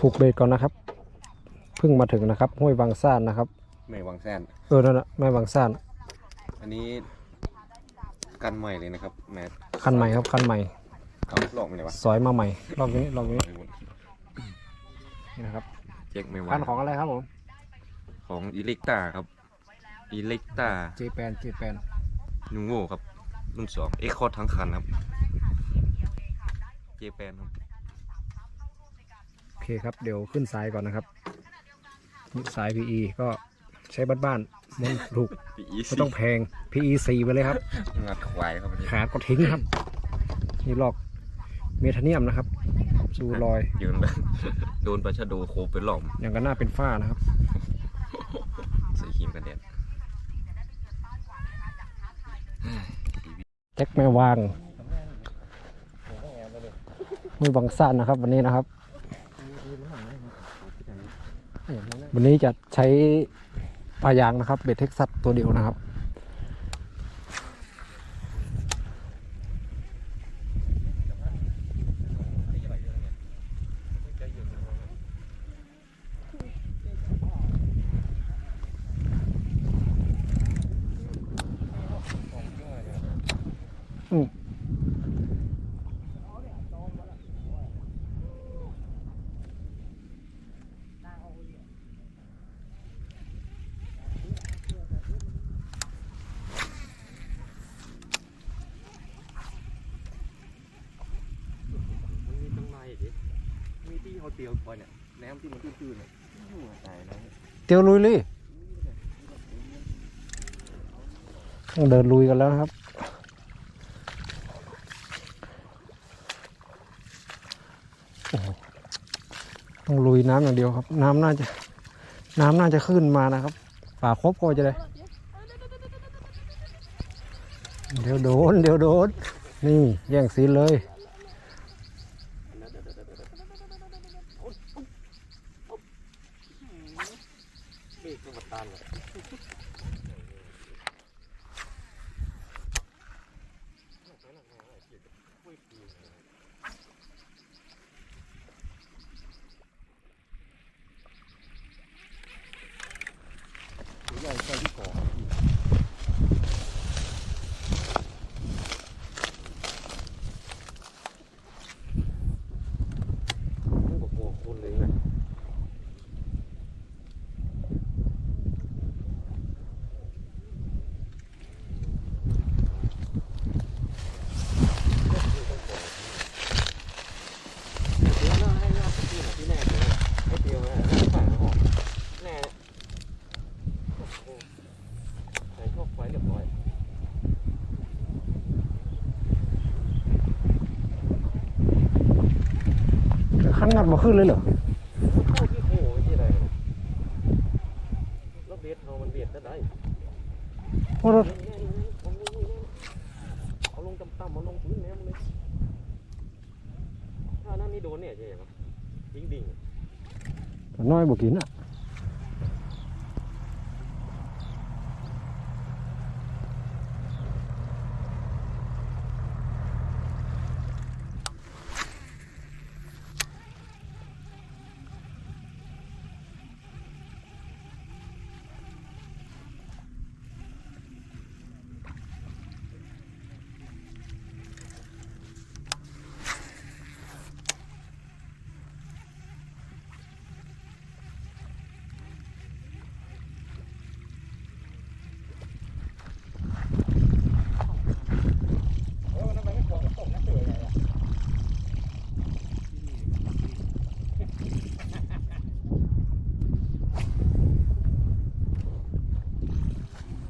ผูกเบรกก่อนนะครับเพิ่งมาถึงนะครับ ห้วยบางซ่านนะครับ ไม่วางแซนเออนั่นนะแม่บางซ่านอันนี้กันใหม่เลยนะครับแมทคันใหม่ครับคันใหม่ เอาหลอกไปเลยวะสอยมาใหม่รอบนี้รอบนี้นี่นะครับเจ๊กไม่วาคังนของอะไรครับผมของอิเล็กตาครับอิเล็กตาเจแปนเจแปนนูโวครับรุ่นสองเอ็กคอร์ทั้งคันครับเจแปนครับโอเคครับเดี๋ยวขึ้นสายก่อนนะครับนี่สาย PE ก็ใช้บ้านๆมันถูกปีอีไม่ต้องแพง PE 4ไปเลยครับ งัดควายครับอันนี้ขาดก็ทิ้งครับ นี่ลอกเมทาเนียมนะครับสูรอยยืนเลยโดนปลาชะโดโคไปหลอมอย่างกันหน้าเป็นฝ้านะครับ ใส่ครีมกันแดดแจ็คแม่วางมือบังซ่านนะครับ วันนี้นะครับ วันนี้จะใช้ปลายางนะครับ เบ็ดเท็กซัสตัวเดียวนะครับ อืม มันมีตั้งในดิมีที่เขาเตียวอยเนี่ยแนมที่มันตื้นๆเนี่ยอยู่ตายนะเตียวลุยเลยต้องเดินลุยกันแล้วครับต้องลุยน้ำอย่างเดียวครับ น้ำน่าจะ น้ำน่าจะขึ้นมานะครับป่าครบก็จะได้เดี๋ยวโดน เดี๋ยวโดน นี่แย่งซีนเลย เบร กจังหวัดตานเลยไม่บอกโอ้คนเลยนะ เดี๋ยวน่าให้หน้าพี่หน่อยที่แน่เลยไม่เดียวนะฝ่ายออกแน่โอ้โหใส่พวกไฟเรียบร้อย ขั้นงัดมาขึ้นเลยเหรอเข้าที่โค้ไม่ใช่อะไรหรอกแล้วเบียดเขามันเบียดจะได้เพราะรถเอาลงต่ำๆเอาลงพื้นแนมเลยถ้านั่นนี่โดนเนี่ยใช่ไหมดิ่งดิ่งน้อยบวกินอะ เออนั่นมันไม่ควรจะตกนะเสือใหญ่อะ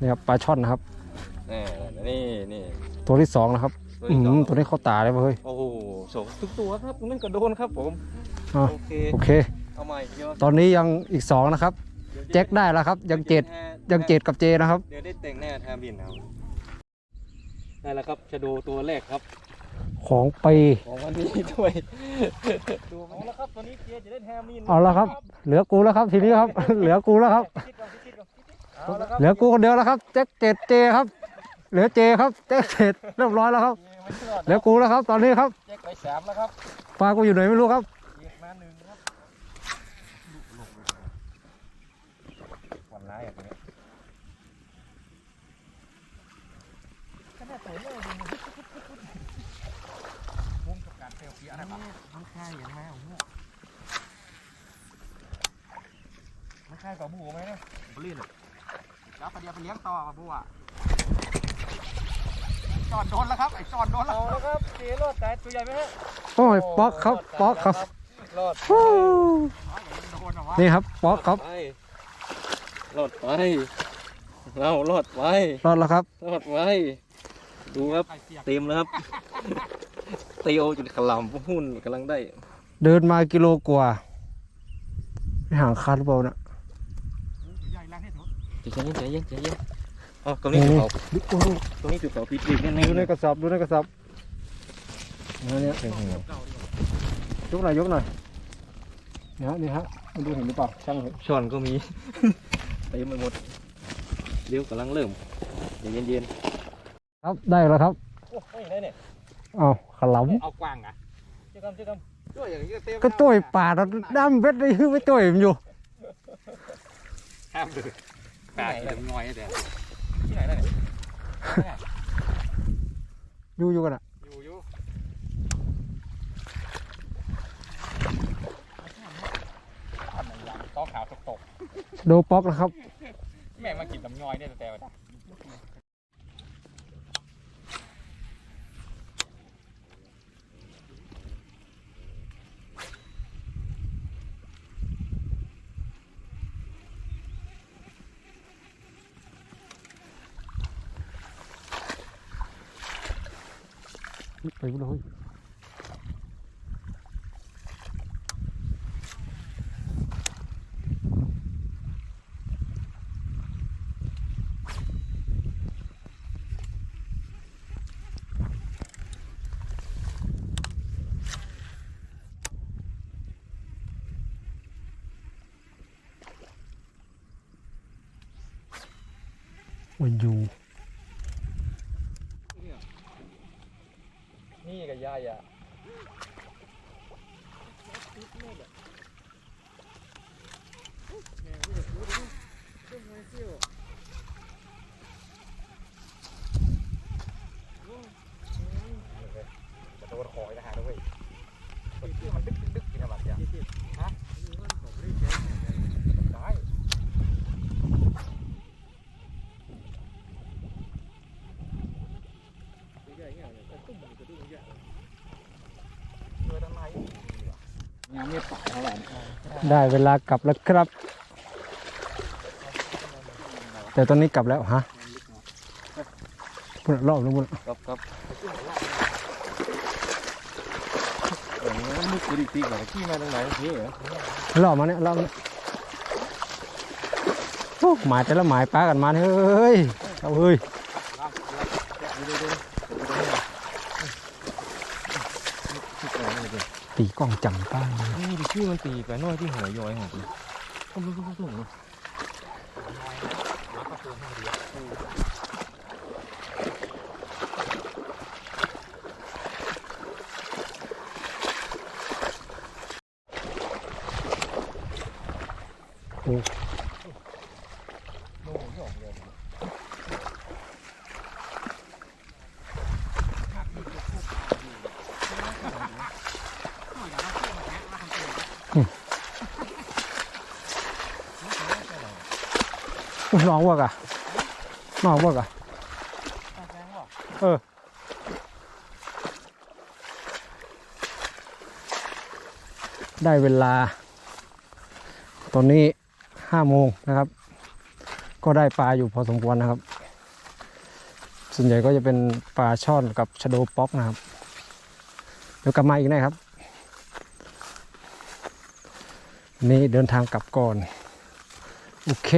นี่ครับปลาช่อนนะครับแน่นี่นี่ตัวที่สองนะครับอืมตัวนี้เข้าตาเลยเว้ยโอ้โหโฉกทุกตัวครับนั่นก็โดนครับผม อะโอเค โอเค เอาใหม่เดี๋ยวตอนนี้ยังอีกสองนะครับแจ็คได้แล้วครับ ยังเจ็ดยังเจ็ดกับเจนะครับ เดี๋ยวได้แต่งแน่แทมบินครับได้แล้วครับชะโดตัวแรกครับของปี ของวันนี้ด้วยดูเอาแล้วครับตอนนี้เจจะได้แทมบินเอาแล้วครับ เหลือกูแล้วครับทีนี้ครับ เหลือกูแล้วครับ คิดก่อนคิดก่อน เอาแล้วครับเหลือกูคนเดียวแล้วครับแจ็คเจ็ดเจครับ เหลือเจครับแจ็คเจ็ดเรียบร้อยแล้วครับไม่เชื่อเหลือกูแล้วครับ ตอนนี้ครับแจ็คไปสามแล้วครับปลากูอยู่ไหนไม่รู้ครับเจ็กมาหนึ่งครับวันร้ายอะตัวเนี้ยพุ่งกับการเซลฟี่อะไรบ้างมันคายอย่างไรของเนี่ยไม่ใช่กับหมูไหมเนี่ยบลิ้นอะ แล้วประเดี๋ยวไปเลี้ยงต่อกับบัวจอดโดนแล้วครับไอ้จอดโดนแล้วเอาแล้วครับตีรอดแต่ตัวใหญ่ไหมฮะโอ้ยป๊อกครับป๊อกครับรอดฮู้โดนเหรอวะนี่ครับป๊อกครับไปรอดไปเรารอดไปรอดแล้วครับรอดไปดูครับไอ้เสียบเต็มแล้วครับเตียวจุดขลำหุ้นกำลังได้ เดินมากิโลกว่าไม่ห่างคันหรือเปล่านะ ใหญ่แรงที่สุด ใจเย็นใจเย็นใจเย็นอ๋อตรงนี้จุดเผาโอ้โหตรงนี้จุดเผาพิษอีกนิดนึงดูในกระสอบดูในกระสอบเนี่ยเนี่ยโอ้โหเก่าดีกว่ายกหน่อยยกหน่อยเนี่ยฮะนี่ฮะมันดูเห็นหรือเปล่าช่างเถอะช้อนก็มีเต็มไปหมดเดี๋ยวกำลังเริ่มใจเย็นเย็นครับได้แล้วครับๆโอ้ไม่ได้เนี่ยเอาขลเอากว้างอะเจ้ากรรมเจ้ากรรมช่วยอย่างนี้ก็เต็มำก็ต้วยป่าเราดำเบ็ดเลยไม่ต้วยมันอยู่ห้ามเลยแปลกเลยงอยแต่ที่ไหนได้เนี่ยอยู่อยู่กันอะอยู่อยู่ต้องขาวตกตกโดป๊อกนะครับ แม่มากินน้ำงอยเนี่ยแต่แต่ ไปเล ย มันอยู่ นี่กับยายอะ จะโดนคอยทหารด้วยมันมันดึกดึกกินอะไรอย่างฮะได้ ยังไม่ป่าเท่าไหร่ได้เวลากลับแล้วครับ แต่ตอนนี้กลับแล้วฮะพุ่นรอบแล้วพุ่นครับครับเออมึกกูดิตีก่อนขี้มาตรงไหนนี่เหรอรอบมาเนี่ยรอบมาเนี่ยโอ้หมายแต่ละหมายป้ากันมาเนี่ยเฮ้ยเอาเฮ้ย ตีกล้องจังป้าเนี่ดิชื่อมันตีไปน้อยที่หัวย้อยของกูก็มึงก็มึงเลย น้องวะกะนองวะกะเออได้เวลา ตอนนี้ห้าโมงนะครับ ก็ได้ปลาอยู่พอสมควรนะครับ ส่วนใหญ่ก็จะเป็นปลาช่อนกับชะโดป๊อกนะครับ เดี๋ยวกลับมาอีกนะครับ นี่เดินทางกลับก่อน โอเค